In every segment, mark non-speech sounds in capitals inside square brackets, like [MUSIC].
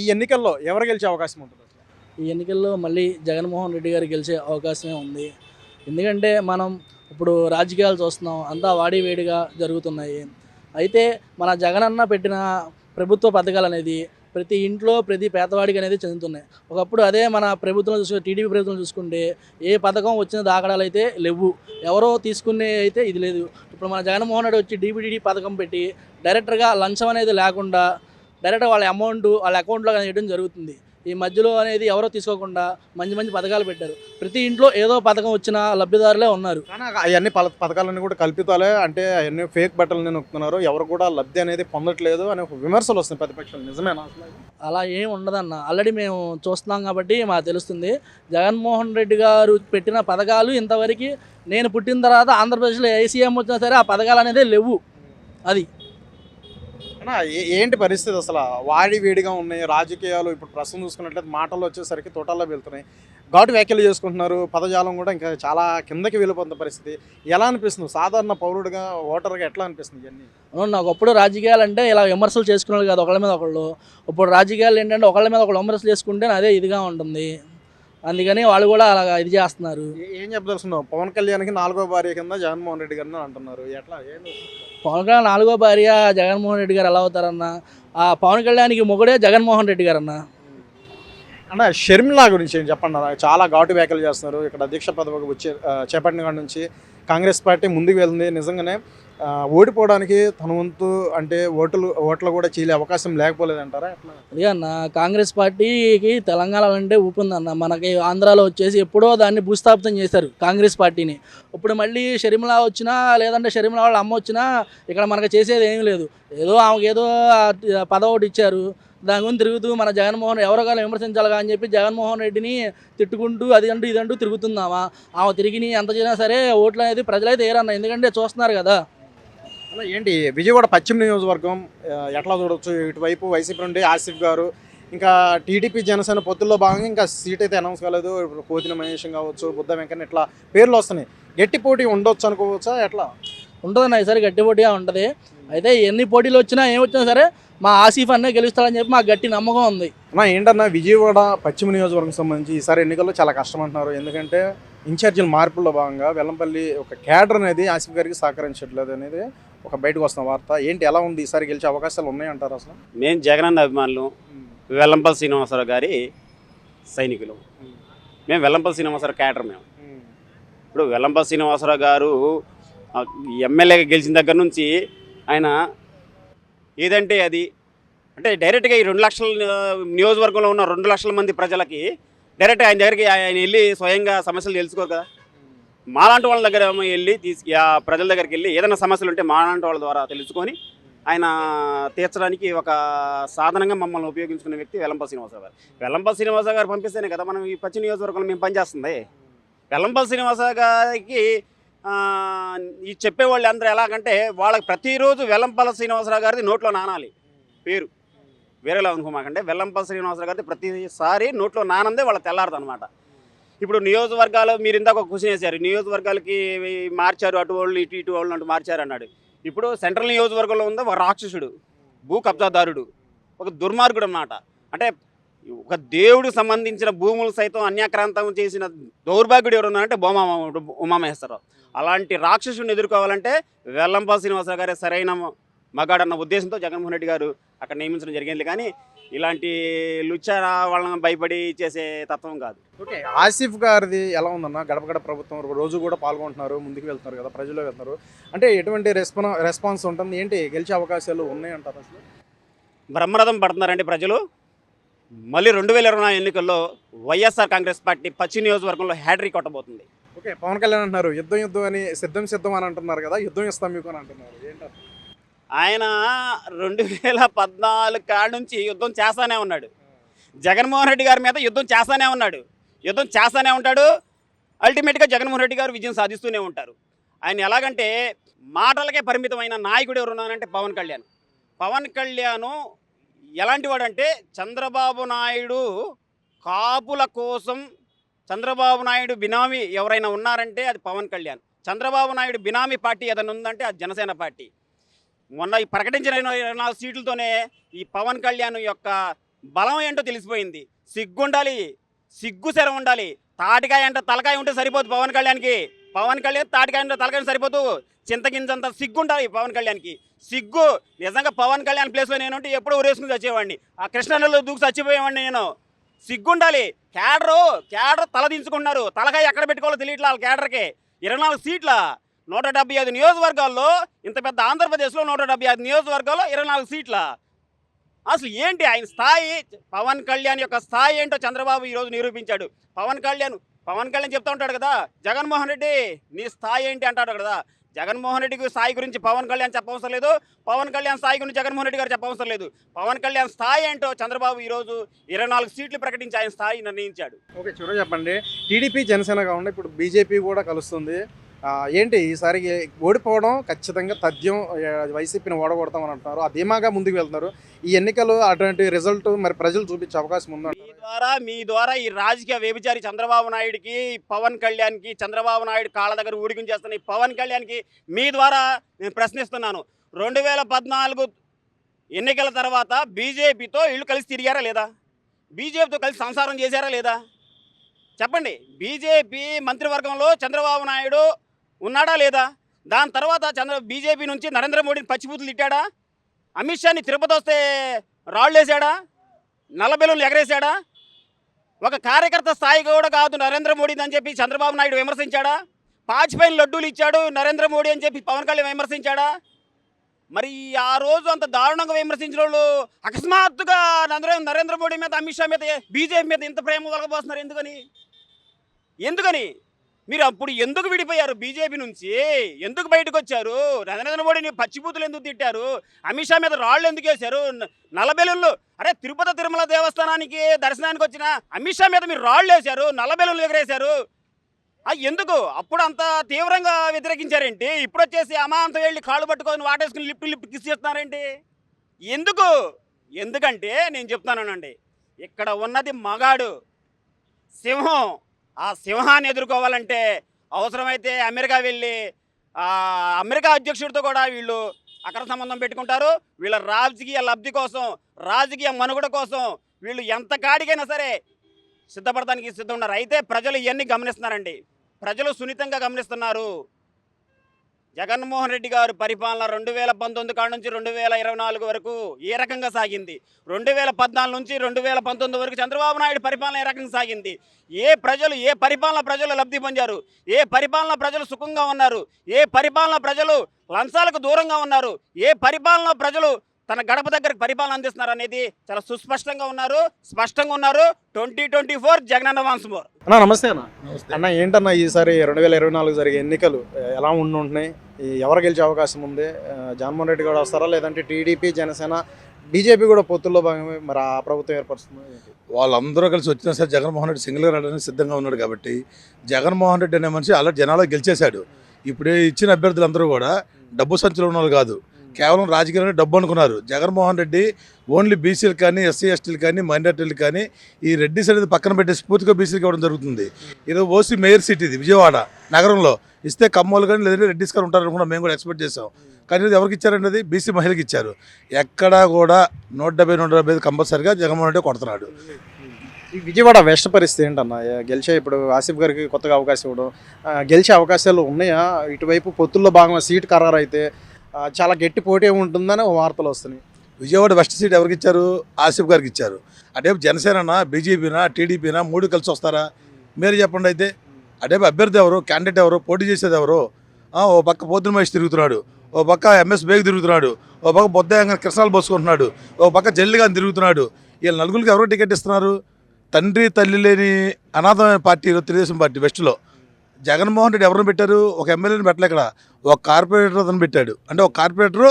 ఈ ఎన్నికల్లో ఎవరు గెలిచే అవకాశం ఉంటుంది ఈ ఎన్నికల్లో మళ్ళీ జగన్మోహన్ రెడ్డి గారు గెలిచే అవకాశమే ఉంది. ఎందుకంటే మనం ఇప్పుడు రాజకీయాలు చూస్తున్నాం అంతా వాడి వేడిగా జరుగుతున్నాయి. అయితే మన జగనన్న పెట్టిన ప్రభుత్వ పథకాలు అనేది ప్రతి ఇంట్లో ప్రతి పేదవాడికి అనేది చెందుతున్నాయి. ఒకప్పుడు అదే మన ప్రభుత్వం చూసుకుంటే టీడీపీ ప్రభుత్వం చూసుకుంటే ఏ పథకం వచ్చిన దాఖలాలు అయితే లేవు. ఎవరో తీసుకునే అయితే ఇది లేదు. ఇప్పుడు మన జగన్మోహన్ రెడ్డి వచ్చి డీబీడీ పథకం పెట్టి డైరెక్టర్గా లంచం అనేది లేకుండా డైరెక్ట్గా వాళ్ళ అమౌంట్ వాళ్ళ అకౌంట్లో వేయడం జరుగుతుంది. ఈ మధ్యలో అనేది ఎవరో తీసుకోకుండా మంచి మంచి పథకాలు పెట్టారు. ప్రతి ఇంట్లో ఏదో పథకం వచ్చిన లబ్ధిదారులే ఉన్నారు. కానీ అవన్నీ పథకాలన్నీ కూడా కల్పితాలే. అంటే అవన్నీ ఫేక్ బట్టలు నొక్కుతున్నారు. ఎవరు కూడా లబ్ధి అనేది పొందట్లేదు అనే ఒక విమర్శలు వస్తున్నాయి ప్రతిపక్షాలు. నిజమేనా? అలా ఏం ఉండదన్న. ఆల్రెడీ మేము చూస్తున్నాం కాబట్టి మాకు తెలుస్తుంది. జగన్మోహన్ రెడ్డి గారు పెట్టిన పథకాలు ఇంతవరకు నేను పుట్టిన తర్వాత ఆంధ్రప్రదేశ్లో ఏ సీఎం వచ్చినా సరే ఆ పథకాలు అనేది లేవు. అది. అన్నా, ఏ- ఏంటి పరిస్థితి అసలు? వాడి వేడిగా ఉన్నాయి రాజకీయాలు ఇప్పుడు ప్రస్తుతం చూసుకున్నట్లయితే మాటలు వచ్చేసరికి తోటల్లో వెళ్తున్నాయి. ఘాటు వ్యాఖ్యలు చేసుకుంటున్నారు పదజాలం కూడా ఇంకా చాలా కిందకి వెళ్ళిపోతున్న పరిస్థితి. ఎలా అనిపిస్తుంది? సాధారణ పౌరుడిగా ఓటర్గా ఎట్లా అనిపిస్తుంది ఇవన్నీ? అవును నాకు అప్పుడు రాజకీయాలు అంటే ఇలా విమర్శలు చేసుకునేది కాదు ఒకళ్ళ మీద ఒకళ్ళు. ఇప్పుడు రాజకీయాలు ఏంటంటే ఒకళ్ళ మీద ఒకళ్ళు విమర్శలు చేసుకుంటే అదే ఇదిగా ఉంటుంది. అందుకని వాళ్ళు కూడా అలా ఇది చేస్తున్నారు. ఏ- ఏం చెప్పదలుచున్నావు పవన్ కళ్యాణ్కి నాలుగో భార్య కింద జగన్మోహన్ రెడ్డి గారిని అంటున్నారు. ఎట్లా? ఏంది? పవన్ కళ్యాణ్ నాలుగో భార్య జగన్మోహన్ రెడ్డి గారు ఎలా అవుతారన్న? ఆ పవన్ కళ్యాణ్కి మొగుడే జగన్మోహన్ రెడ్డి గారు అన్న అన్న షర్మిలా గురించి ఏం చెప్పండి అన్న. చాలా ఘాటు వ్యాఖ్యలు చేస్తున్నారు. ఇక్కడ దీక్ష పదవికి వచ్చే చేపట్టిన కాడి నుంచి కాంగ్రెస్ పార్టీ ముందుకు వెళ్తుంది. నిజంగానే ఓడిపోవడానికి తన వంతు అంటే ఓట్లు ఓట్లు కూడా చేయలే అవకాశం లేకపోలేదంటారా ఎట్లా? అన్న కాంగ్రెస్ పార్టీకి తెలంగాణ అంటే ఊపుందన్న మనకి ఆంధ్రాలో వచ్చేసి ఎప్పుడో దాన్ని భూస్థాపితం చేశారు కాంగ్రెస్ పార్టీని. ఇప్పుడు మళ్ళీ షర్మిల వచ్చినా లేదంటే షర్మిల వాళ్ళ అమ్మ వచ్చినా ఇక్కడ మనకు చేసేది ఏమీ లేదు. ఏదో ఆమెకి ఏదో పదవి ఒకటి ఇచ్చారు. దాని గురించి తిరుగుతూ మన జగన్మోహన్ ఎవరో కానీ విమర్శించాలి అని చెప్పి జగన్మోహన్ రెడ్డిని తిట్టుకుంటూ అది అంటూ ఇది అంటూ తిరుగుతుందామా? ఆమె తిరిగి ఎంత చేసినా సరే ఓట్లు అనేది ప్రజలైతే ఏరన్నా. ఎందుకంటే చూస్తున్నారు కదా అలా ఏంటి విజయవాడ పశ్చిమ నియోజకవర్గం ఎట్లా చూడొచ్చు? ఇటువైపు వైసీపీ నుండి ఆసిఫ్ గారు ఇంకా టీడీపీ జనసేన పొత్తుల్లో భాగంగా ఇంకా సీట్ అయితే అనౌన్స్ కాలేదు. ఇప్పుడు కోతిన మహేష్ కావచ్చు బుద్ధ వెంకన్న ఇట్లా పేర్లు వస్తున్నాయి. గట్టి పోటీ ఉండొచ్చు అనుకోవచ్చా? ఎట్లా? ఉంటుందన్న ఈసారి గట్టి పోటీగా ఉంటుంది. అయితే ఎన్ని పోటీలు వచ్చినా ఏం వచ్చినా సరే మా ఆసిఫ్ అన్నే గెలుస్తాడని చెప్పి మాకు గట్టి నమ్మకం ఉంది. అన్న ఏంటన్నా విజయవాడ పశ్చిమ నియోజకవర్గం సంబంధించి ఈసారి ఎన్నికల్లో చాలా కష్టం అంటున్నారు ఎందుకంటే ఇన్ఛార్జీల మార్పుల్లో భాగంగా వెల్లంపల్లి ఒక క్యాడర్ అనేది ఆసిఫ్ గారికి సహకరించట్లేదు అనేది ఒక బయటకు వస్తున్న వార్త. ఏంటి ఎలా ఉంది? ఈసారి గెలిచే అవకాశాలు ఉన్నాయంటారు అసలు? మేము జగనన్న అభిమానులు. వెల్లంపల్లి శ్రీనివాసరావు గారి సైనికులు. మేము. వెల్లంపల్లి శ్రీనివాసరావు క్యాటర్ మేము. ఇప్పుడు వెల్లంపల్లి శ్రీనివాసరావు గారు ఎమ్మెల్యేగా గెలిచిన దగ్గర నుంచి ఆయన ఏదంటే అది అంటే డైరెక్ట్గా ఈ రెండు లక్షల నియోజకవర్గంలో ఉన్న రెండు లక్షల మంది ప్రజలకి డైరెక్ట్ ఆయన దగ్గరికి ఆయన వెళ్ళి స్వయంగా సమస్యలు తెలుసుకోరు కదా. మాలాంటి వాళ్ళ దగ్గర ఏమో వెళ్ళి తీసుకు ఆ ప్రజల దగ్గరికి వెళ్ళి ఏదైనా సమస్యలు ఉంటే మాలాంటి వాళ్ళ ద్వారా తెలుసుకొని ఆయన తీర్చడానికి ఒక సాధనంగా మమ్మల్ని ఉపయోగించుకున్న వ్యక్తి వెల్లంపల్లి శ్రీనివాసరావు గారు. వెల్లంపల్లి శ్రీనివాసరావు గారు పంపిస్తేనే కదా మనం ఈ పచ్చి నియోజకవర్గంలో మేము పనిచేస్తుంది. వెల్లంపల్లి శ్రీనివాసరావు గారికి ఈ చెప్పేవాళ్ళు అందరూ ఎలాగంటే వాళ్ళకి ప్రతిరోజు వెల్లంపల్లి శ్రీనివాసరావు గారిది నోట్లో నానాలి. పేరు. వేరేలా అనుకోమాకంటే వెల్లంపల్లి శ్రీనివాసరావు గారిది ప్రతిసారి నోట్లో నానందే వాళ్ళ తెల్లారదనమాట ఇప్పుడు నియోజకవర్గాలు మీరు ఇందాక ఒక క్వశ్చన్ వేశారు నియోజకవర్గాలకి మార్చారు అటు వాళ్ళు ఇటు ఇటు వాళ్ళు అంటూ మార్చారు అన్నాడు. ఇప్పుడు సెంట్రల్ నియోజకవర్గంలో ఉంది ఒక రాక్షసుడు భూ కబ్జాదారుడు ఒక దుర్మార్గుడు అన్నమాట. అంటే ఒక దేవుడు సంబంధించిన భూములు సైతం అన్యాక్రాంతం చేసిన దౌర్భాగ్యుడు ఎవరు ఉన్నారంటే బొమ్మ ఉమామహేశ్వరరావు అలాంటి రాక్షసుడిని ఎదుర్కోవాలంటే వెల్లంపల్లి శ్రీనివాసరావు గారే సరైన మగాడన్న ఉద్దేశంతో జగన్మోహన్ రెడ్డి గారు అక్కడ నియమించడం జరిగింది. కానీ ఇలాంటి లుచ్చ వాళ్ళని భయపడి చేసే తత్వం కాదు. ఓకే ఆసిఫ్ గారిది ఎలా ఉందన్న? గడప గడప ప్రభుత్వం రోజు కూడా పాల్గొంటున్నారు ముందుకు వెళ్తున్నారు కదా ప్రజల్లో వెళ్తున్నారు. అంటే ఎటువంటి రెస్పాన్ రెస్పాన్స్ ఉంటుంది? ఏంటి గెలిచే అవకాశాలు ఉన్నాయంటారు అసలు? బ్రహ్మరథం పడుతున్నారండి ప్రజలు. మళ్ళీ రెండు వేల ఇరవై నాలుగు ఎన్నికల్లో వైఎస్ఆర్ కాంగ్రెస్ పార్టీ పశ్చిమ నియోజకవర్గంలో హ్యాడ్రీ కొట్టబోతుంది. ఓకే పవన్ కళ్యాణ్ అంటున్నారు యుద్ధం యుద్ధం అని సిద్ధం సిద్ధం అని అంటున్నారు కదా యుద్ధం ఇస్తాం మీకు అని అంటున్నారు. ఏంటంటే ఆయన రెండు వేల పద్నాలుగు కాడ నుంచి యుద్ధం చేస్తానే ఉన్నాడు. జగన్మోహన్ రెడ్డి గారి మీద యుద్ధం చేస్తానే ఉన్నాడు. యుద్ధం చేస్తానే ఉంటాడు. అల్టిమేట్గా జగన్మోహన్ రెడ్డి గారు విజయం సాధిస్తూనే ఉంటారు. ఆయన ఎలాగంటే మాటలకే పరిమితమైన నాయకుడు ఎవరున్నానంటే పవన్ కళ్యాణ్. పవన్ కళ్యాణ్ ఎలాంటి వాడంటే చంద్రబాబు నాయుడు కాపుల కోసం చంద్రబాబు నాయుడు బినామీ ఎవరైనా ఉన్నారంటే అది పవన్ కళ్యాణ్. చంద్రబాబు నాయుడు బినామీ పార్టీ ఏదైనా ఉందంటే అది జనసేన పార్టీ. మొన్న ఈ ప్రకటించిన ఇరవై నాలుగు సీట్లతోనే ఈ పవన్ కళ్యాణ్ యొక్క బలం ఏంటో తెలిసిపోయింది. సిగ్గుండాలి సిగ్గు సెర ఉండాలి. తాటికాయ అంటే తలకాయ ఉంటే సరిపోదు పవన్ కళ్యాణ్కి. పవన్ కళ్యాణ్ తాటికాయ అంటే తలకాయ సరిపోదు. చింతగింజంత సిగ్గు ఉండాలి పవన్ కళ్యాణ్కి. సిగ్గు నిజంగా పవన్ కళ్యాణ్ ప్లేస్లో నేను ఉంటే ఊరేసుకుని చచ్చేవాడిని. ఆ కృష్ణలో దూకి చచ్చిపోయేవాడిని నేను. సిగ్గుండాలి. క్యాడరు క్యాడర్ తల దించుకున్నారు. తలకాయ ఎక్కడ పెట్టుకోవాలో తెలియట్లే వాళ్ళ క్యాడర్కి. ఇరవై నాలుగు సీట్ల. నూట డెబ్బై ఐదు నియోజకవర్గాల్లో ఇంత పెద్ద ఆంధ్రప్రదేశ్లో నూట డెబ్బై ఐదు నియోజకవర్గాల్లో ఇరవై నాలుగు సీట్ల. అసలు ఏంటి ఆయన స్థాయి? పవన్ కళ్యాణ్ యొక్క స్థాయి ఏంటో చంద్రబాబు ఈరోజు నిరూపించాడు. పవన్ కళ్యాణ్ పవన్ కళ్యాణ్ చెప్తా ఉంటాడు కదా జగన్మోహన్ రెడ్డి నీ స్థాయి ఏంటి అంటాడు కదా. జగన్మోహన్ రెడ్డికి స్థాయి గురించి పవన్ కళ్యాణ్ చెప్పవసరం లేదు. పవన్ కళ్యాణ్ స్థాయి గురించి జగన్మోహన్ రెడ్డి గారు చెప్పవసరం లేదు. పవన్ కళ్యాణ్ స్థాయి ఏంటో చంద్రబాబు ఈరోజు ఇరవై నాలుగు సీట్లు ప్రకటించి ఆయన స్థాయి నిర్ణయించాడు. ఓకే చూడండి చెప్పండి. టీడీపీ జనసేన కాకుండా ఇప్పుడు బీజేపీ కూడా కలుస్తుంది. ఏంటి ఈసారి ఓడిపోవడం ఖచ్చితంగా తథ్యం ఆ, వైసీపీని ఓడగొడతామని అంటున్నారు. ఆ ధీమాగా ముందుకు వెళ్తున్నారు. ఈ ఎన్నికలు అటువంటి రిజల్ట్ మరి ప్రజలు చూపించే అవకాశం మీ ద్వారా మీ ద్వారా ఈ రాజకీయ వ్యభిచారి చంద్రబాబు నాయుడికి పవన్ కళ్యాణ్కి చంద్రబాబు నాయుడు కాళ్ళ దగ్గర ఊడికం ఈ పవన్ కళ్యాణ్కి మీ ద్వారా నేను ప్రశ్నిస్తున్నాను. రెండు వేల పద్నాలుగు ఎన్నికల తర్వాత బీజేపీతో ఇళ్ళు కలిసి తిరిగారా లేదా? బీజేపీతో కలిసి సంసారం చేశారా లేదా? చెప్పండి. బీజేపీ మంత్రివర్గంలో చంద్రబాబు నాయుడు ఉన్నాడా లేదా? దాని తర్వాత చంద్ర బీజేపీ నుంచి నరేంద్ర మోడీని పచ్చిపూతులు తిట్టాడా? అమిత్ షాని తిరుపతి వస్తే రాళ్ళు వేసాడా? నల్లబెల్లులు ఎగరేశాడా ఒక కార్యకర్త స్థాయి కూడా కాదు నరేంద్ర మోడీని అని చెప్పి చంద్రబాబు నాయుడు విమర్శించాడా? పాచిపోయిన లడ్డూలు ఇచ్చాడు నరేంద్ర మోడీ అని చెప్పి పవన్ కళ్యాణ్ విమర్శించాడా? మరి ఆ రోజు అంత దారుణంగా విమర్శించిన వాళ్ళు అకస్మాత్తుగా నరేంద్ర నరేంద్ర మోడీ మీద అమిత్ షా మీద బీజేపీ మీద ఇంత ప్రేమ వలగబోస్తున్నారు ఎందుకని? ఎందుకని? మీరు అప్పుడు ఎందుకు విడిపోయారు బీజేపీ నుంచి? ఎందుకు బయటకు వచ్చారు? నరేంద్ర మోడీని పచ్చిపూతులు ఎందుకు తిట్టారు? అమిత్ షా మీద రాళ్ళు ఎందుకు వేశారు? న- నల్లబెలుళ్ళు అరే తిరుపతి తిరుమల దేవస్థానానికి దర్శనానికి వచ్చిన అమిత్ షా మీద మీరు రాళ్ళు వేశారు నల్లబెలుళ్ళు ఎగరేశారు. ఎందుకు? అప్పుడు అంత తీవ్రంగా వ్యతిరేకించారేంటి? ఇప్పుడు వచ్చేసి అమాంతం వెళ్ళి కాళ్ళు పట్టుకొని వాటేసుకుని లిఫ్ట్ లిఫ్ట్ కిస్ చేస్తున్నారేంటి? ఎందుకు? ఎందుకంటే నేను చెప్తానండి ఇక్కడ ఉన్నది మగాడు. సింహం. ఆ సింహాన్ని ఎదుర్కోవాలంటే అవసరమైతే అమెరికా వెళ్ళి అమెరికా అధ్యక్షుడితో కూడా వీళ్ళు అక్కడ సంబంధం పెట్టుకుంటారు. వీళ్ళ రాజకీయ లబ్ధి కోసం రాజకీయ మనుగడ కోసం వీళ్ళు ఎంత కాడికైనా సరే సిద్ధపడటానికి సిద్ధం ఉన్నారు. అయితే ప్రజలు ఇవన్నీ గమనిస్తున్నారండి. ప్రజలు సున్నితంగా గమనిస్తున్నారు. జగన్మోహన్ రెడ్డి గారు పరిపాలన రెండు వేల పంతొమ్మిది కాడ నుంచి రెండు వేల ఇరవై నాలుగు వరకు ఏ రకంగా సాగింది. రెండు వేల పద్నాలుగు నుంచి రెండు వేల పంతొమ్మిది వరకు చంద్రబాబు నాయుడు పరిపాలన ఏ రకంగా సాగింది. ఏ ప్రజలు ఏ పరిపాలన ప్రజలు లబ్ధి పొందారు? ఏ పరిపాలన ప్రజలు సుఖంగా ఉన్నారు? ఏ పరిపాలన ప్రజలు లంచాలకు దూరంగా ఉన్నారు? ఏ పరిపాలన ప్రజలు తన గడప దగ్గరకు పరిపాలన అందిస్తున్నారు అనేది చాలా సుస్పష్టంగా ఉన్నారు. స్పష్టంగా ఉన్నారు. ట్వంటీ ట్వంటీ ఫోర్ జగనన్న వాన్స్ మోర్ అన్న నమస్తే అన్న. అన్న ఏంటన్నా ఈసారి రెండు వేల ఇరవై నాలుగు జరిగే ఎన్నికలు ఎలా ఉండి ఉంటున్నాయి? ఈ ఎవరు గెలిచే అవకాశం ఉంది? జగన్మోహన్ రెడ్డి కూడా వస్తారా? లేదంటే టీడీపీ జనసేన బీజేపీ కూడా పొత్తుల్లో భాగమే మరి ఆ ప్రభుత్వం ఏర్పరుస్తుంది? వాళ్ళందరూ కలిసి వచ్చినా సరే జగన్మోహన్ రెడ్డి సింగిల్గా రావడానికి సిద్ధంగా ఉన్నాడు కాబట్టి జగన్మోహన్ రెడ్డి అనే మనిషి అలా జనాల్లో గెలిచేశాడు. ఇప్పుడు ఇచ్చిన అభ్యర్థులందరూ కూడా డబ్బు సంచులు ఉన్న వాళ్ళు కాదు. కేవలం రాజకీయాన్ని డబ్బు అనుకున్నారు. జగన్మోహన్ రెడ్డి ఓన్లీ బీసీలు కానీ ఎస్సీ ఎస్టీలు కానీ మైనార్టీలు కానీ ఈ రెడ్డిస్ అనేది పక్కన పెట్టి స్ఫూర్తిగా బీసీలకు ఇవ్వడం జరుగుతుంది. ఇది ఓసీ మేయర్ సిటీ ఇది విజయవాడ నగరంలో. ఇస్తే కమ్మోలు కానీ లేదంటే రెడ్డిస్ కానీ ఉంటారు అనుకున్నా మేము కూడా ఎక్స్పెక్ట్ చేసాం కానీ ఇది ఎవరికి ఇచ్చారండి బీసీ మహిళకి ఇచ్చారు. ఎక్కడా కూడా నూట డెబ్బై నూట డెబ్బై ఐదు కంపల్సరిగా జగన్మోహన్ రెడ్డి కొడుతున్నాడు. ఈ విజయవాడ వెస్ట్ పరిస్థితి ఏంటన్న? గెలిచే ఇప్పుడు ఆసిఫ్ గారికి కొత్తగా అవకాశం ఇవ్వడం గెలిచే అవకాశాలు ఉన్నాయా? ఇటువైపు పొత్తుల్లో భాగంగా సీట్ ఖరారు అయితే చాలా గట్టి పోటీ ఉంటుందని ఓ వార్తలు వస్తున్నాయి. విజయవాడ వెస్ట్ సీట్ ఎవరికి ఇచ్చారు? ఆసిఫ్ గారికి ఇచ్చారు. అటే జనసేననా బీజేపీనా టీడీపీనా మూడు కలిసి వస్తారా? మీరు చెప్పండి అయితే. అటే అభ్యర్థి ఎవరు? క్యాండిడేట్ ఎవరు? పోటీ చేసేది ఎవరు? ఓ పక్క పోతున్న మహేష్ తిరుగుతున్నాడు. ఓ పక్క ఎంఎస్ బేగ్ తిరుగుతున్నాడు. ఓ పక్క బొద్దాయంగా కృష్ణాలు పోసుకుంటున్నాడు ఓ పక్క జల్లిగా తిరుగుతున్నాడు. వీళ్ళ నలుగురికి ఎవరు టికెట్ ఇస్తున్నారు? తండ్రి తల్లి లేని అనాథమైన పార్టీ తెలుగుదేశం పార్టీ వెస్ట్లో. జగన్మోహన్ రెడ్డి ఎవరిని పెట్టారు? ఒక ఎమ్మెల్యేని పెట్టలే ఇక్కడ. ఒక కార్పొరేటర్ అతను పెట్టాడు. అంటే ఒక కార్పొరేటర్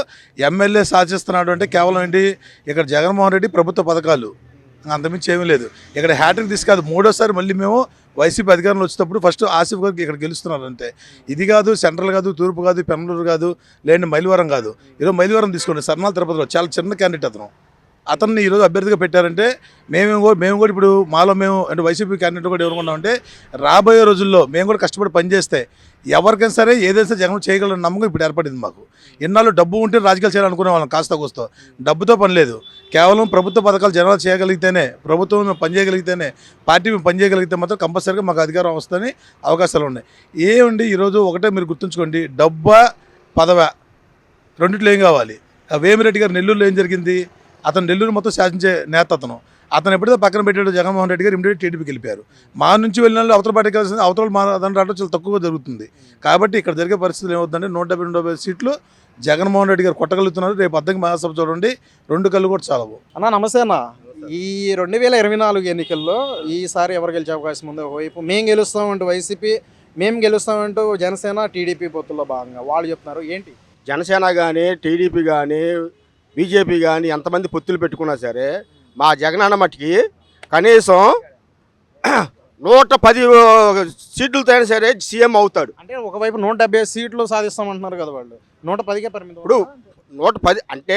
ఎమ్మెల్యే సాధిస్తున్నాడు అంటే కేవలం ఏంటి? ఇక్కడ జగన్మోహన్ రెడ్డి ప్రభుత్వ పథకాలు. అంతమించి ఏమీ లేదు. ఇక్కడ హ్యాట్రిక్ తీసుకాదు మూడోసారి మళ్ళీ మేము వైసీపీ అధికారంలో వచ్చేటప్పుడు ఫస్ట్ ఆసిఫ్ గారికి ఇక్కడ గెలుస్తున్నారు ఇది కాదు సెంట్రల్ కాదు తూర్పు కాదు పెనలూరు కాదు లేదంటే మైలవరం కాదు. ఈరోజు మైలవరం తీసుకోండి సర్నాల తిరుపతిలో. చాలా చిన్న క్యాండిడేట్ అతను. అతన్ని ఈరోజు అభ్యర్థిగా పెట్టారంటే మేము కూడా మేము కూడా ఇప్పుడు మాలో మేము అంటే వైసీపీ క్యాండిడేట్ కూడా ఏమనుకున్నామంటే రాబోయే రోజుల్లో మేము కూడా కష్టపడి పనిచేస్తే ఎవరికైనా సరే ఏదైనా సరే జగన్ చేయగలరని నమ్మకం ఇప్పుడు ఏర్పడింది మాకు. ఎన్నాళ్ళు డబ్బు ఉంటే రాజకీయాలు చేయాలనుకునే వాళ్ళం కాస్త కూస్తో. డబ్బుతో పని లేదు. కేవలం ప్రభుత్వ పథకాలు జనాలు చేయగలిగితేనే ప్రభుత్వం మేము పనిచేయగలిగితేనే పార్టీ మేము పనిచేయగలిగితే మాత్రం కంపల్సరీగా మాకు అధికారం వస్తుందని అవకాశాలు ఉన్నాయి. ఏమండి ఈరోజు ఒకటే మీరు గుర్తుంచుకోండి. డబ్బా పదవ రెండిట్లో ఏం కావాలి? వేమిరెడ్డి గారు నెల్లూరులో ఏం జరిగింది? అతను నెల్లూరు మొత్తం శాసించే నేత అతను. అతను ఎప్పుడైతే పక్కన పెట్టాడు జగన్మోహన్ రెడ్డి గారు ఇమీడియట్ టీడీపీకి వెళ్ళిపోయారు. మా నుంచి వెళ్ళిన వాళ్ళు అవతల పార్టీకి కలిసి అవతల మా దాని రావడం చాలా తక్కువగా జరుగుతుంది. కాబట్టి ఇక్కడ జరిగే పరిస్థితులు ఏమవుతుందంటే నూట డెబ్బై రెండు డెబ్బై సీట్లు జగన్మోహన్ రెడ్డి గారు కొట్టగలుగుతున్నారు. రేపు అద్దెకి మహాసభ చూడండి. రెండు కళ్ళు కూడా చాలవు. అన్న నమస్తే అన్న. ఈ రెండు వేల ఇరవై నాలుగు ఎన్నికల్లో ఈసారి ఎవరు గెలిచే అవకాశం ఉంది? ఒకవైపు మేము గెలుస్తామంటూ వైసీపీ మేము గెలుస్తామంటూ జనసేన టీడీపీ పొత్తుల్లో భాగంగా వాళ్ళు చెప్తున్నారు. ఏంటి? జనసేన కానీ టీడీపీ కానీ బీజేపీ కానీ ఎంతమంది పొత్తులు పెట్టుకున్నా సరే మా జగనన్న మట్టికి కనీసం నూట పది సీట్లతో అయినా సరే సీఎం అవుతాడు. అంటే ఒకవైపు నూట డెబ్బై సీట్లు సాధిస్తామంటున్నారు కదా వాళ్ళు. నూట పదికే పరిమితం ఇప్పుడు నూట పది అంటే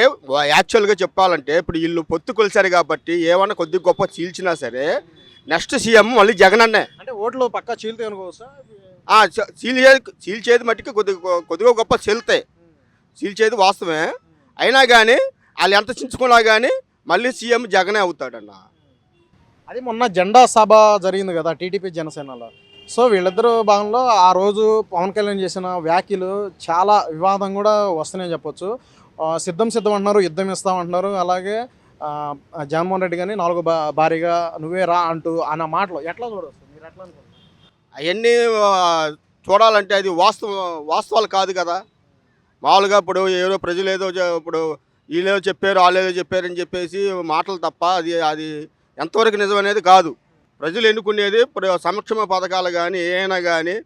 యాక్చువల్గా చెప్పాలంటే ఇప్పుడు వీళ్ళు పొత్తు కొలిసారు కాబట్టి ఏమన్నా కొద్ది గొప్ప చీల్చినా సరే నెక్స్ట్ సీఎం మళ్ళీ జగనన్నే. అంటే ఓట్లు పక్కా చీలుతాయి అనుకోవచ్చా ఆ, చ- చీల్చేది చీల్చేది మట్టికి కొద్ది కొద్దిగా గొప్ప చెల్తాయి. చీల్చేది వాస్తవమే. అయినా కానీ వాళ్ళు ఎంత చించుకున్నా కానీ మళ్ళీ సీఎం జగనే అవుతాడన్న. అది మొన్న జెండా సభ జరిగింది కదా టీడీపీ జనసేనలో. సో వీళ్ళిద్దరు భాగంలో ఆ రోజు పవన్ కళ్యాణ్ చేసిన వ్యాఖ్యలు చాలా వివాదం కూడా వస్తున్నాయని చెప్పొచ్చు. సిద్ధం సిద్ధం అంటున్నారు యుద్ధం ఇస్తామంటున్నారు అలాగే ఆ, జగన్మోహన్ రెడ్డి కానీ నాలుగో భారీగా నువ్వే రా అంటూ అన్న మాటలు ఎట్లా చూడవచ్చు మీరు ఎట్లా అనుకుంటారు అవన్నీ చూడాలంటే అది వాస్తవ వాస్తవాలు కాదు కదా. మామూలుగా ఇప్పుడు ఏదో ప్రజలు ఏదో ఇప్పుడు వీళ్ళేదో చెప్పారు వాళ్ళేదో చెప్పారని చెప్పేసి మాటలు తప్ప అది అది ఎంతవరకు నిజం అనేది కాదు. ప్రజలు ఎన్నుకునేది ఇప్పుడు సంక్షేమ పథకాలు కానీ ఏమైనా కానీ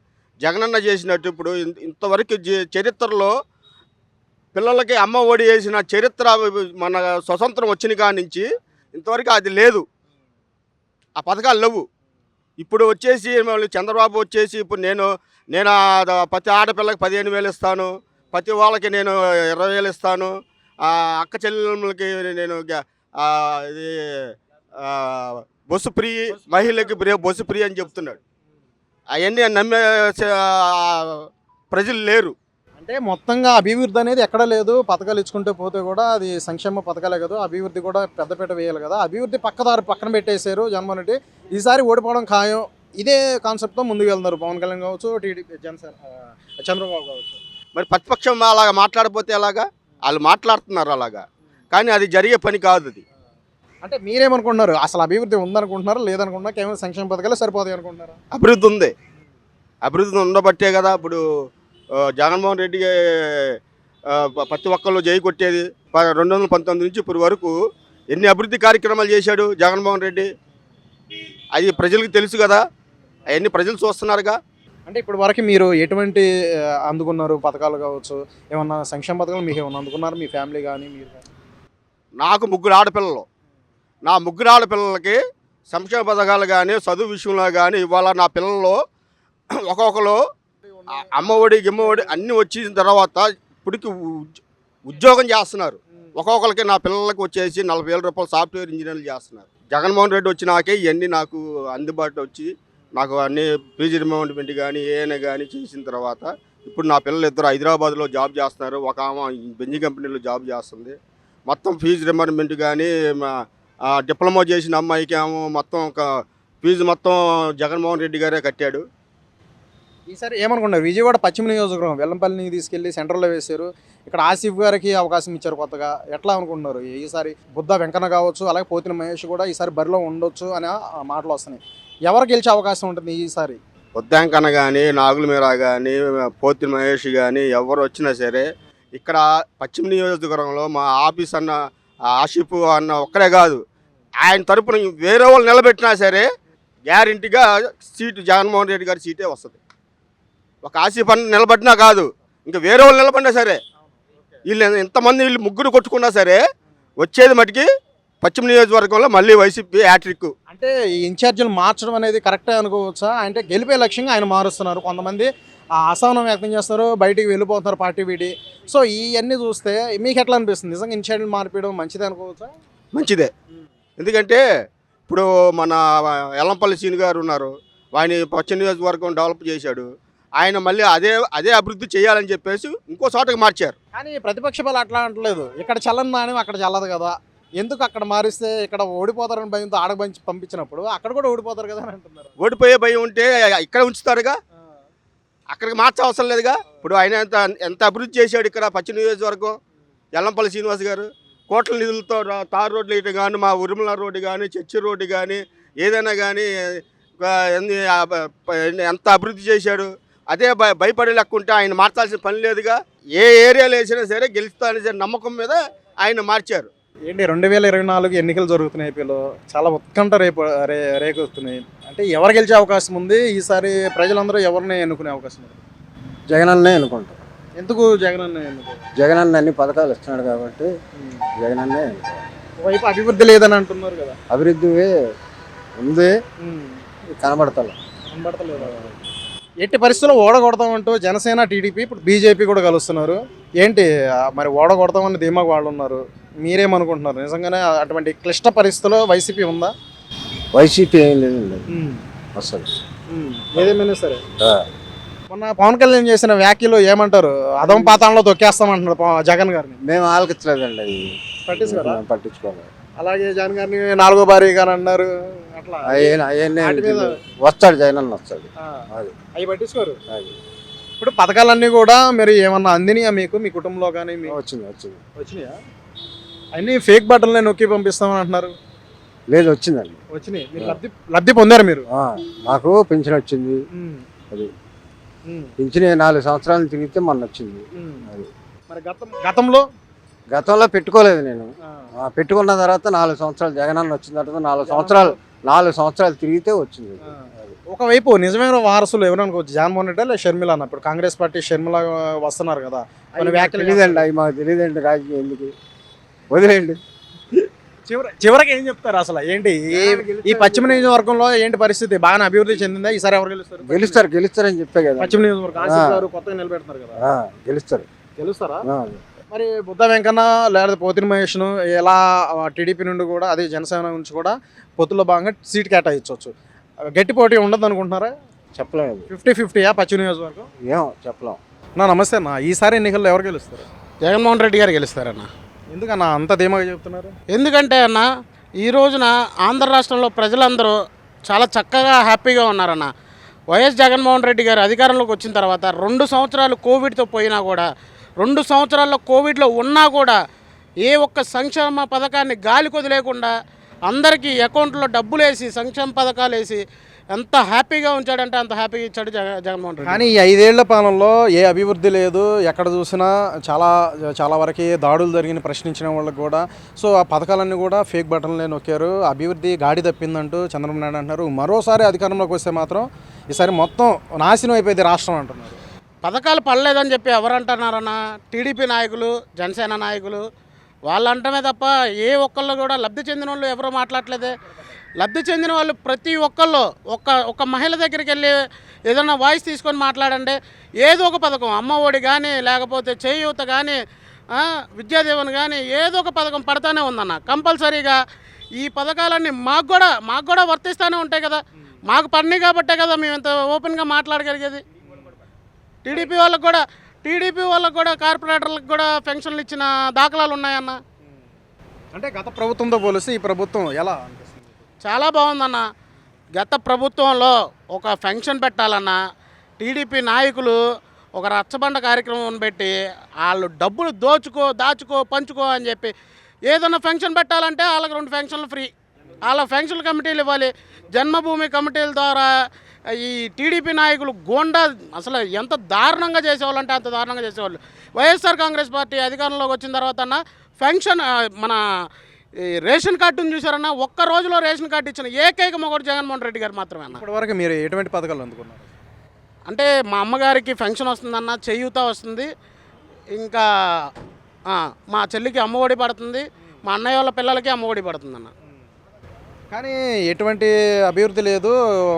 జగనన్న చేసినట్టు ఇప్పుడు ఇంతవరకు చరిత్రలో పిల్లలకి అమ్మ ఒడి వేసిన చరిత్ర మన స్వతంత్రం వచ్చిన కాడి నుంచి ఇంతవరకు అది లేదు. ఆ పథకాలు లేవు. ఇప్పుడు వచ్చేసి మళ్ళీ చంద్రబాబు వచ్చేసి ఇప్పుడు నేను నేను ప్రతి ఆడపిల్లకి పదిహేను వేలు ఇస్తాను. ప్రతి వాళ్ళకి నేను ఇరవై వేలు ఇస్తాను. అక్క చెల్లెళ్ళకి నేను గ- ఇది బొస్సు ఫ్రీ మహిళకి బొస్సు బస్సు ఫ్రీ అని చెప్తున్నాడు. అవన్నీ నమ్మే ప్రజలు లేరు. అంటే మొత్తంగా అభివృద్ధి అనేది ఎక్కడ లేదు. పథకాలు ఇచ్చుకుంటూ పోతే కూడా అది సంక్షేమ పథకాలే కదా. అభివృద్ధి కూడా పెద్దపీట వేయాలి కదా. అభివృద్ధి పక్కదారి పక్కన పెట్టేశారు జగన్మోహన్ రెడ్డి. ఈసారి ఓడిపోవడం ఖాయం. ఇదే కాన్సెప్ట్తో ముందుకు వెళ్తున్నారు పవన్ కళ్యాణ్ కావచ్చు టీడీపీ జనసేన చంద్రబాబు కావచ్చు. మరి ప్రతిపక్షం అలాగా మాట్లాడపోతే ఎలాగా? వాళ్ళు మాట్లాడుతున్నారు అలాగా. కానీ అది జరిగే పని కాదు అది. అంటే మీరేమనుకుంటున్నారు? అసలు అభివృద్ధి ఉందనుకుంటున్నారా? లేదనుకుంటున్నా కేవలం సంక్షేమ పథకాలే సరిపోతాయి అనుకుంటున్నారా? అభివృద్ధి ఉంది. అభివృద్ధి ఉండబట్టే కదా ఇప్పుడు జగన్మోహన్ రెడ్డి ప్రతి ఒక్కళ్ళు జై కొట్టేది. రెండు వందల పంతొమ్మిది నుంచి ఇప్పుడు వరకు ఎన్ని అభివృద్ధి కార్యక్రమాలు చేశాడు జగన్మోహన్ రెడ్డి? అది ప్రజలకు తెలుసు కదా. అవన్నీ ప్రజలు చూస్తున్నారుగా? అంటే ఇప్పటి వరకు మీరు ఎటువంటి అందుకున్నారు పథకాలు కావచ్చు? ఏమన్నా సంక్షేమ పథకాలు మీకు ఏమన్నా అందుకున్నారు? మీ ఫ్యామిలీ కానీ మీరు నాకు ముగ్గురు ఆడపిల్లలు. నా ముగ్గురు ఆడపిల్లలకి సంక్షేమ పథకాలు కానీ చదువు విషయంలో కానీ ఇవాళ నా పిల్లలు [CLEARS THROAT] ఒక్కొక్కరు అమ్మఒడి గిమ్మఒడి అన్నీ వచ్చిన తర్వాత ఇప్పటికి ఉద్- ఉద్యోగం చేస్తున్నారు. ఒక్కొక్కరికి నా పిల్లలకి వచ్చేసి నలభై వేల రూపాయలు సాఫ్ట్వేర్ ఇంజనీర్లు చేస్తున్నారు. జగన్మోహన్ రెడ్డి వచ్చినాకే ఇవన్నీ నాకు అందుబాటులో వచ్చి నాకు అన్ని ఫీజు రిమౌంట్మెంట్ కానీ ఏఎన్ఏ కానీ చేసిన తర్వాత ఇప్పుడు నా పిల్లలు ఇద్దరు హైదరాబాద్లో జాబ్ చేస్తున్నారు. ఒక ఆమె బెంజి కంపెనీలో జాబ్ చేస్తుంది. మొత్తం ఫీజు రిమౌంట్మెంట్ కానీ డిప్లొమా చేసిన అమ్మాయికి ఏమో మొత్తం ఒక ఫీజు మొత్తం జగన్మోహన్ రెడ్డి గారే కట్టాడు. ఈసారి ఏమనుకున్నారు విజయవాడ పశ్చిమ నియోజకవర్గం వెల్లంపల్లిని తీసుకెళ్ళి సెంటర్లో వేశారు. ఇక్కడ ఆసిఫ్ గారికి అవకాశం ఇచ్చారు కొత్తగా. ఎట్లా అనుకుంటున్నారు? ఈసారి బుద్ధ వెంకన్న కావచ్చు అలాగే పోతిన మహేష్ కూడా ఈసారి బరిలో ఉండొచ్చు అనే మాటలు వస్తున్నాయి. ఎవరు గెలిచే అవకాశం ఉంటుంది ఈసారి? ఉద్దాంకన్న కానీ నాగులమీర కానీ పోతి మహేష్ కానీ ఎవరు వచ్చినా సరే ఇక్కడ పశ్చిమ నియోజకవర్గంలో మా ఆఫీస్ అన్న ఆషిఫ్ అన్న ఒక్కడే కాదు. ఆయన తరపున వేరే వాళ్ళు నిలబెట్టినా సరే గ్యారంటీగా సీటు జగన్మోహన్ రెడ్డి గారి సీటే వస్తుంది. ఒక ఆసిఫ్ అన్న నిలబడినా కాదు ఇంకా వేరే వాళ్ళు నిలబడినా సరే. వీళ్ళు ఎంతమంది వీళ్ళు ముగ్గురు కొట్టుకున్నా సరే వచ్చేది మటుకి పశ్చిమ నియోజకవర్గంలో మళ్ళీ వైసీపీ హ్యాట్రిక్. అంటే ఈ ఇన్ఛార్జీలు మార్చడం అనేది కరెక్టే అనుకోవచ్చా? అంటే గెలిపే లక్ష్యంగా ఆయన మారుస్తున్నారు. కొంతమంది ఆ అసహనం వ్యక్తం చేస్తారు బయటికి వెళ్ళిపోతున్నారు పార్టీ వీడి. సో ఇవన్నీ చూస్తే మీకు ఎట్లా అనిపిస్తుంది? నిజంగా ఇన్ఛార్జీలు మార్పించడం మంచిది అనుకోవచ్చా? మంచిదే. ఎందుకంటే ఇప్పుడు మన ఎల్లంపల్లి సీని గారు ఉన్నారు. ఆయన పశ్చిమ నియోజకవర్గం డెవలప్ చేశాడు. ఆయన మళ్ళీ అదే అదే అభివృద్ధి చేయాలని చెప్పేసి ఇంకో చోటకి మార్చారు. కానీ ప్రతిపక్ష బలం అట్లా అంటలేదు ఇక్కడ చల్లని నాణ్యం అక్కడ చల్లదు కదా. ఎందుకు అక్కడ మారిస్తే ఇక్కడ ఓడిపోతారని భయంతో ఆడ పంచి పంపించినప్పుడు అక్కడ కూడా ఓడిపోతారు కదా అని అంటున్నారు. ఓడిపోయే భయం ఉంటే ఇక్కడ ఉంచుతారుగా. అక్కడికి మార్చవసరం లేదుగా. ఇప్పుడు ఆయన ఎంత ఎంత అభివృద్ధి చేశాడు ఇక్కడ పశ్చిమ నియోజకవర్గం? ఎల్లంపల్లి శ్రీనివాస్ గారు. కోట్ల నిధులతో తారు రోడ్లు వేయటం కానీ మా ఉరుమల రోడ్డు కానీ చర్చి రోడ్డు కానీ ఏదైనా కానీ ఎంత అభివృద్ధి చేశాడు? అదే భయ భయపడే లెక్క ఉంటే ఆయన మార్చాల్సిన పని లేదుగా. ఏ ఏరియాలో వేసినా సరే గెలుస్తానని నమ్మకం మీద ఆయన మార్చారు. ఏంటి రెండు వేల ఇరవై నాలుగు ఎన్నికలు జరుగుతున్నాయి ఏపీలో చాలా ఉత్కంఠ రేపు రే రేకొస్తున్నాయి అంటే ఎవరు గెలిచే అవకాశం ఉంది? ఈసారి ప్రజలందరూ ఎవరిని ఎన్నుకునే అవకాశం ఉంది? జగనన్నే అనుకుంటాం ఎందుకు జగన్ అన్న ఎన్నుకో జగనన్న అన్ని పథకాలు ఇస్తున్నాడు కాబట్టి జగనన్నే ఎన్నుకోవాలి. వైపు అభివృద్ధి లేదని అంటున్నారు కదా. అభివృద్ధి ఉంది. కనబడతలే. కనబడతలేదు. ఎట్టి పరిస్థితుల్లో ఓడగొడతామంటూ జనసేన టీడీపీ ఇప్పుడు బీజేపీ కూడా కలుస్తున్నారు. ఏంటి మరి ఓడగొడతామని ధీమాకు వాళ్ళు ఉన్నారు. మీరేమనుకుంటున్నారు? నిజంగానే అటువంటి క్లిష్ట పరిస్థితుల్లో వైసీపీ ఉందా? వైసీపీ ఏం లేదండి. అసలు. ఏదేమైనా సరే. మొన్న పవన్ కళ్యాణ్ చేసిన వ్యాఖ్యలు ఏమంటారు? అదం పాతాళంలో తొక్కేస్తామంటున్నారు జగన్ గారిని. మేము ఆలకించలేదండి అది. పట్టించుకోరా? పట్టించుకోలేదు. అలాగే జగన్ గారిని నాలుగో భారీ గారు అన్నారు. వస్తాడు జగనన్న వస్తాడు. ఆ, అది. అవి పట్టించుకోరు. ఇప్పుడు పథకాలన్నీ కూడా మీరు ఏమన్నా అందినాయా మీకు? మీ కుటుంబంలో కానీ వచ్చింది వచ్చింది వచ్చినాయా. అన్ని ఫేక్ బట్టలనే నొక్కి పంపిస్తామని అంటున్నారు. లేదు వచ్చిందండి. వచ్చినాయి. మీరు లబ్ధి లబ్ధి పొందారు మీరు? నాకు పెన్షన్ వచ్చింది. అది. పింఛన్ నాలుగు సంవత్సరాలు తిరిగితే మొన్న వచ్చింది. అది. మరి గతం గతంలో? గతంలో పెట్టుకోలేదు నేను. పెట్టుకున్న తర్వాత నాలుగు సంవత్సరాలు జగనన్న వచ్చిన తర్వాత నాలుగు సంవత్సరాలు నాలుగు సంవత్సరాలు తిరిగితే వచ్చింది. ఒకవైపు నిజమైన వారసులు ఎవరు అనుకోవచ్చు జగన్మోహన్ రెడ్డి లేదా షర్మిల అన్న ఇప్పుడు కాంగ్రెస్ పార్టీ షర్మిల వస్తున్నారు కదా తెలియదండి అవి మాకు తెలియదండి రాజకీయం ఎందుకు? వదిలేయండి. చివరి చివరికి ఏం చెప్తారు అసలు? ఏంటి? ఈ- పశ్చిమ నియోజకవర్గంలో ఏంటి పరిస్థితి? బాగా అభివృద్ధి చెందిందా? ఈసారి ఎవరు గెలుస్తారు? గెలుస్తారు గెలుస్తారని చెప్పే కదా. పశ్చిమ నియోజకవర్గం కొత్తగా నిలబెడుతున్నారు కదా. గెలుస్తారు. గెలుస్తారా? మరి బుద్ధ వెంకన్న లేదా పోతిన మహేష్ను ఎలా టీడీపీ నుండి కూడా అదే జనసేన నుంచి కూడా పొత్తులో భాగంగా సీట్ కేటాయించవచ్చు. గట్టి పోటీ ఉండదు అనుకుంటున్నారా? చెప్పలేము. ఫిఫ్టీ ఫిఫ్టీయా పశ్చిమ నియోజకవర్గం? ఏం చెప్పలేం. నా నమస్తే అన్న. ఈసారి ఎన్నికల్లో ఎవరు గెలుస్తారు? జగన్మోహన్ రెడ్డి గారు గెలుస్తారన్న. ఎందుకన్నా అంత ధీమాగా చెప్తున్నారు? ఎందుకంటే అన్న ఈ రోజున ఆంధ్ర రాష్ట్రంలో ప్రజలందరూ చాలా చక్కగా హ్యాపీగా ఉన్నారన్న. వైఎస్ జగన్మోహన్ రెడ్డి గారు అధికారంలోకి వచ్చిన తర్వాత రెండు సంవత్సరాలు కోవిడ్తో పోయినా కూడా రెండు సంవత్సరాల్లో కోవిడ్లో ఉన్నా కూడా ఏ ఒక్క సంక్షేమ పథకాన్ని గాలి కొదిలేకుండా అందరికీ అకౌంట్లో డబ్బులు వేసి సంక్షేమ పథకాలు వేసి ఎంత హ్యాపీగా ఉంచాడంటే అంత హ్యాపీగా ఇచ్చాడు జగ జగన్మోహన్ రెడ్డి. కానీ ఈ ఐదేళ్ళ పాలనలో ఏ అభివృద్ధి లేదు ఎక్కడ చూసినా చాలా చాలా వరకు దాడులు జరిగిన ప్రశ్నించిన వాళ్ళకి కూడా. సో ఆ పథకాలన్నీ కూడా ఫేక్ బటన్లే నొక్కారు. అభివృద్ధి గాడి తప్పిందంటూ చంద్రబాబు నాయుడు అంటున్నారు. మరోసారి అధికారంలోకి వస్తే మాత్రం ఈసారి మొత్తం నాశనం అయిపోయింది రాష్ట్రం అంటున్నారు. పథకాలు పడలేదని చెప్పి ఎవరు అంటున్నారన్న టీడీపీ నాయకులు జనసేన నాయకులు వాళ్ళు అంటమే తప్ప ఏ ఒక్కళ్ళు కూడా లబ్ధి చెందిన వాళ్ళు ఎవరో మాట్లాడలేదే లబ్ధి చెందిన వాళ్ళు ప్రతి ఒక్కళ్ళు ఒక్క ఒక మహిళ దగ్గరికి వెళ్ళి ఏదైనా వాయిస్ తీసుకొని మాట్లాడండి. ఏదో ఒక పథకం అమ్మ ఒడి కానీ లేకపోతే చేయూత కానీ విద్యాదీవన్ కానీ ఏదో ఒక పథకం పడతానే ఉందన్న. కంపల్సరీగా ఈ పథకాలన్నీ మాకు కూడా మాకు కూడా వర్తిస్తూనే ఉంటాయి కదా. మాకు పడినాయి కాబట్టే కదా మేము ఇంత ఓపెన్గా మాట్లాడగలిగేది. టీడీపీ వాళ్ళకు కూడా టీడీపీ వాళ్ళకు కూడా కార్పొరేటర్లకు కూడా పెన్షన్లు ఇచ్చిన దాఖలాలు ఉన్నాయన్న. అంటే గత ప్రభుత్వంతో పోలిస్తే ఈ ప్రభుత్వం ఎలా చాలా బాగుందన్న. గత ప్రభుత్వంలో ఒక ఫంక్షన్ పెట్టాలన్నా టీడీపీ నాయకులు ఒక రచ్చబండ కార్యక్రమం పెట్టి వాళ్ళు డబ్బులు దోచుకో దాచుకో పంచుకో అని చెప్పి ఏదైనా ఫంక్షన్ పెట్టాలంటే వాళ్ళకి రెండు ఫంక్షన్లు ఫ్రీ. వాళ్ళ ఫంక్షన్ కమిటీలు ఇవ్వాలి. జన్మభూమి కమిటీల ద్వారా ఈ టీడీపీ నాయకులు గోండా అసలు ఎంత దారుణంగా చేసేవాళ్ళు అంటే అంత దారుణంగా చేసేవాళ్ళు. వైఎస్ఆర్ కాంగ్రెస్ పార్టీ అధికారంలోకి వచ్చిన తర్వాత అన్న ఫంక్షన్ మన రేషన్ కార్డును చూసారన్న ఒక్క రోజులో రేషన్ కార్డు ఇచ్చిన ఏకైక మొగడు జగన్మోహన్ రెడ్డి గారు మాత్రమే అన్న. ఇప్పటి వరకు మీరు ఎటువంటి పథకాలు అందుకున్నారు? అంటే మా అమ్మగారికి ఫంక్షన్ వస్తుందన్న చేయూత వస్తుంది. ఇంకా మా చెల్లికి అమ్మఒడి పడుతుంది. మా అన్నయ్య వాళ్ళ పిల్లలకి అమ్మఒడి పడుతుందన్న. కానీ ఎటువంటి అభివృద్ధి లేదు.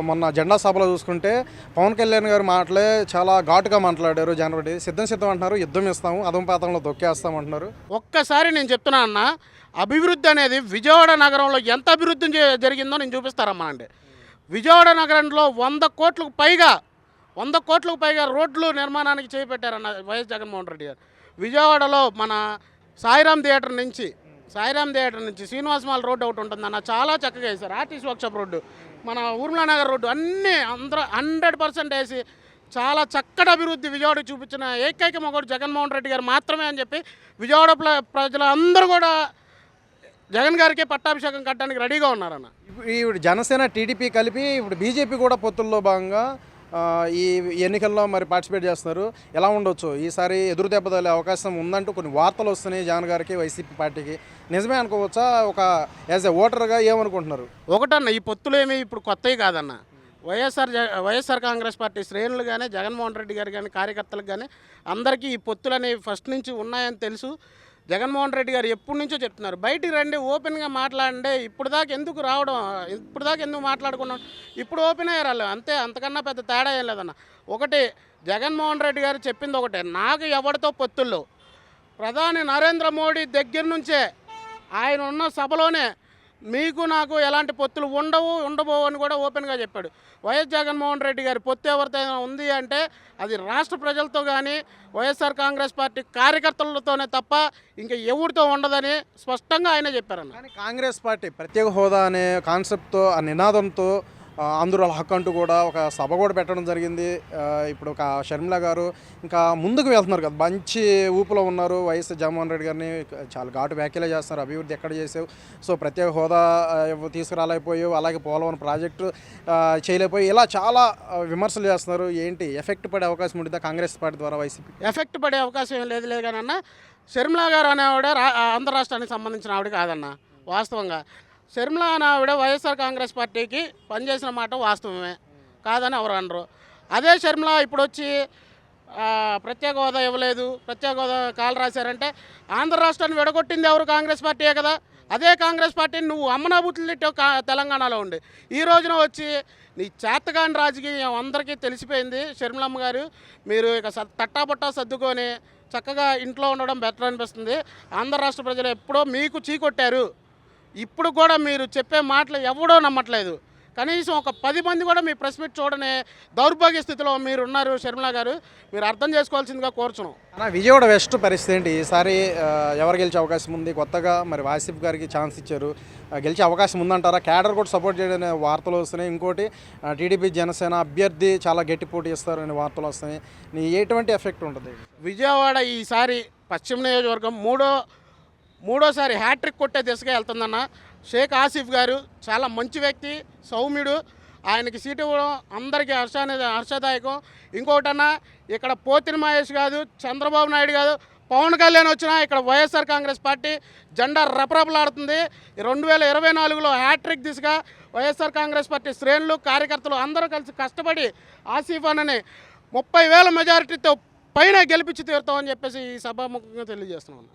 మొన్న జెండా సభలో చూసుకుంటే పవన్ కళ్యాణ్ గారు మాటలే చాలా ఘాటుగా మాట్లాడారు జనవరి సిద్ధం సిద్ధం అంటున్నారు యుద్ధం ఇస్తాము అదం పాతంలో దొక్కేస్తాం అంటున్నారు. ఒక్కసారి నేను చెప్తున్నా అన్న అభివృద్ధి అనేది విజయవాడ నగరంలో ఎంత అభివృద్ధి జరిగిందో నేను చూపిస్తారమ్మా అంటే విజయవాడ నగరంలో వంద కోట్లకు పైగా వంద కోట్లకు పైగా రోడ్లు నిర్మాణానికి చేపట్టారన్న వైఎస్ జగన్మోహన్ రెడ్డి గారు. విజయవాడలో మన సాయిరామ్ థియేటర్ నుంచి సాయిరామ్ థియేటర్ నుంచి శ్రీనివాసమాల్ రోడ్డు ఒకటి ఉంటుంది అన్న చాలా చక్కగా వేశారు. ఆర్టీసీ వర్క్షాప్ రోడ్డు మన ఊర్మిళా నగర్ రోడ్డు అన్నీ అందరూ హండ్రెడ్ పర్సెంట్ వేసి చాలా చక్కటి అభివృద్ధి విజయవాడ చూపించిన ఏకైక మొగడు జగన్మోహన్ రెడ్డి గారు మాత్రమే అని చెప్పి విజయవాడ ప్ర- ప్రజలు అందరూ కూడా జగన్ గారికి పట్టాభిషేకం కట్టడానికి రెడీగా ఉన్నారన్న. ఇప్పుడు జనసేన టీడీపీ కలిపి ఇప్పుడు బీజేపీ కూడా పొత్తుల్లో భాగంగా ఈ ఎన్నికల్లో మరి పార్టిసిపేట్ చేస్తున్నారు. ఎలా ఉండొచ్చు? ఈసారి ఎదురు దెబ్బతలే అవకాశం ఉందంటూ కొన్ని వార్తలు వస్తున్నాయి జగన్ గారికి వైసీపీ పార్టీకి. నిజమే అనుకోవచ్చా? ఒక యాజ్ ఎ ఓటర్గా ఏమనుకుంటున్నారు? ఒకటన్న ఈ పొత్తులు ఏమి ఇప్పుడు కొత్తవి కాదన్న. వైఎస్ఆర్ జ- వైఎస్ఆర్ కాంగ్రెస్ పార్టీ శ్రేణులు కానీ జగన్మోహన్ రెడ్డి గారు కానీ కార్యకర్తలకు కానీ అందరికీ ఈ పొత్తులు అనేవి ఫస్ట్ నుంచి ఉన్నాయని తెలుసు. జగన్మోహన్ రెడ్డి గారు ఎప్పటి నుంచో చెప్తున్నారు బయటికి రండి ఓపెన్గా మాట్లాడండి ఇప్పుడు దాకా ఎందుకు రావడం ఇప్పుడు దాకా ఎందుకు మాట్లాడుకున్నాం ఇప్పుడు ఓపెన్ అయ్యారు అంతే అంతకన్నా పెద్ద తేడా ఏం లేదన్న. ఒకటి జగన్మోహన్ రెడ్డి గారు చెప్పింది ఒకటే నాకు ఎవరితో పొత్తుల్లో ప్రధాని నరేంద్ర మోడీ దగ్గర నుంచే ఆయన ఉన్న సభలోనే మీకు నాకు ఎలాంటి పొత్తులు ఉండవు ఉండబోవు అని కూడా ఓపెన్గా చెప్పాడు. వైఎస్ జగన్మోహన్ రెడ్డి గారి పొత్తు ఎవరితో ఉంది అంటే అది రాష్ట్ర ప్రజలతో కానీ వైఎస్ఆర్ కాంగ్రెస్ పార్టీ కార్యకర్తలతోనే తప్ప ఇంకా ఎవరితో ఉండదని స్పష్టంగా ఆయన చెప్పారన్న. కానీ కాంగ్రెస్ పార్టీ ప్రత్యేక హోదా అనే కాన్సెప్ట్తో ఆ నినాదంతో ఆంధ్రుల హక్కు అంటూ కూడా ఒక సభ కూడా పెట్టడం జరిగింది. ఇప్పుడు ఒక షర్మిల గారు ఇంకా ముందుకు వెళ్తున్నారు కదా మంచి ఊపులో ఉన్నారు వైఎస్ జగన్మోహన్ రెడ్డి గారిని. చాలా ఘాటు వ్యాఖ్యలు చేస్తున్నారు అభివృద్ధి ఎక్కడ చేసావు? సో ప్రత్యేక హోదా తీసుకురాలేకపోయావు అలాగే పోలవరం ప్రాజెక్టు చేయలేకపోయి ఇలా చాలా విమర్శలు చేస్తున్నారు. ఏంటి? ఎఫెక్ట్ పడే అవకాశం ఉంటుందా కాంగ్రెస్ పార్టీ ద్వారా వైసీపీ? ఎఫెక్ట్ పడే అవకాశం ఏం లేదు లేదు కానీ అన్న షర్మిలా గారు అనేవాడే రా ఆంధ్ర రాష్ట్రానికి సంబంధించిన ఆవిడ కాదన్న వాస్తవంగా. షర్మిల అనే ఆవిడ వైఎస్ఆర్ కాంగ్రెస్ పార్టీకి పనిచేసిన మాట వాస్తవమే. కాదని ఎవరు అనరు. అదే షర్మిల ఇప్పుడు వచ్చి ప్రత్యేక హోదా ఇవ్వలేదు. ప్రత్యేక హోదా కాలు రాశారంటే ఆంధ్ర రాష్ట్రాన్ని విడగొట్టింది ఎవరు? కాంగ్రెస్ పార్టీయే కదా. అదే కాంగ్రెస్ పార్టీని నువ్వు అమ్మనాబుతులు తిట్టావు కా తెలంగాణలో ఉండి. ఈ రోజున వచ్చి నీ చేతగాని రాజకీయం అందరికీ తెలిసిపోయింది షర్మిలమ్మ గారు. మీరు ఇక తట్టాపట్టా సర్దుకొని చక్కగా ఇంట్లో ఉండడం బెటర్ అనిపిస్తుంది. ఆంధ్ర రాష్ట్ర ప్రజలు ఎప్పుడో మీకు చీకొట్టారు. ఇప్పుడు కూడా మీరు చెప్పే మాటలు ఎవడో నమ్మట్లేదు. కనీసం ఒక పది మంది కూడా మీ ప్రెస్ మీట్ చూడని దౌర్భాగ్య స్థితిలో మీరు ఉన్నారు షర్మిల గారు. మీరు అర్థం చేసుకోవాల్సిందిగా కోరుచున్నాం. అన్న విజయవాడ వెస్ట్ పరిస్థితి ఏంటి? ఈసారి ఎవరు గెలిచే అవకాశం ఉంది? కొత్తగా మరి వాసిఫ్ గారికి ఛాన్స్ ఇచ్చారు. గెలిచే అవకాశం ఉందంటారా? క్యాడర్ కూడా సపోర్ట్ చేయడనే వార్తలు వస్తున్నాయి. ఇంకోటి టీడీపీ జనసేన అభ్యర్థి చాలా గట్టి పోటీ ఇస్తారనే వార్తలు వస్తున్నాయి. నీ ఎటువంటి ఎఫెక్ట్ ఉంటుంది? విజయవాడ ఈసారి పశ్చిమ నియోజకవర్గం మూడో మూడోసారి హ్యాట్రిక్ కొట్టే దిశగా వెళ్తుందన్న. షేక్ ఆసిఫ్ గారు చాలా మంచి వ్యక్తి సౌమ్యుడు. ఆయనకి సీటు ఇవ్వడం అందరికీ హర్షాని హర్షదాయకం. ఇంకోటన్నా ఇక్కడ పోతిని మహేష్ కాదు చంద్రబాబు నాయుడు కాదు పవన్ కళ్యాణ్ వచ్చినా ఇక్కడ వైఎస్ఆర్ కాంగ్రెస్ పార్టీ జెండా రపరపలాడుతుంది. రెండు వేల ఇరవై నాలుగులో హ్యాట్రిక్ దిశగా వైఎస్ఆర్ కాంగ్రెస్ పార్టీ శ్రేణులు కార్యకర్తలు అందరూ కలిసి కష్టపడి ఆసిఫ్ అనని ముప్పై వేల మెజారిటీతో పైన గెలిపించి తీరుతామని చెప్పేసి ఈ సభాముఖంగా తెలియజేస్తున్నాం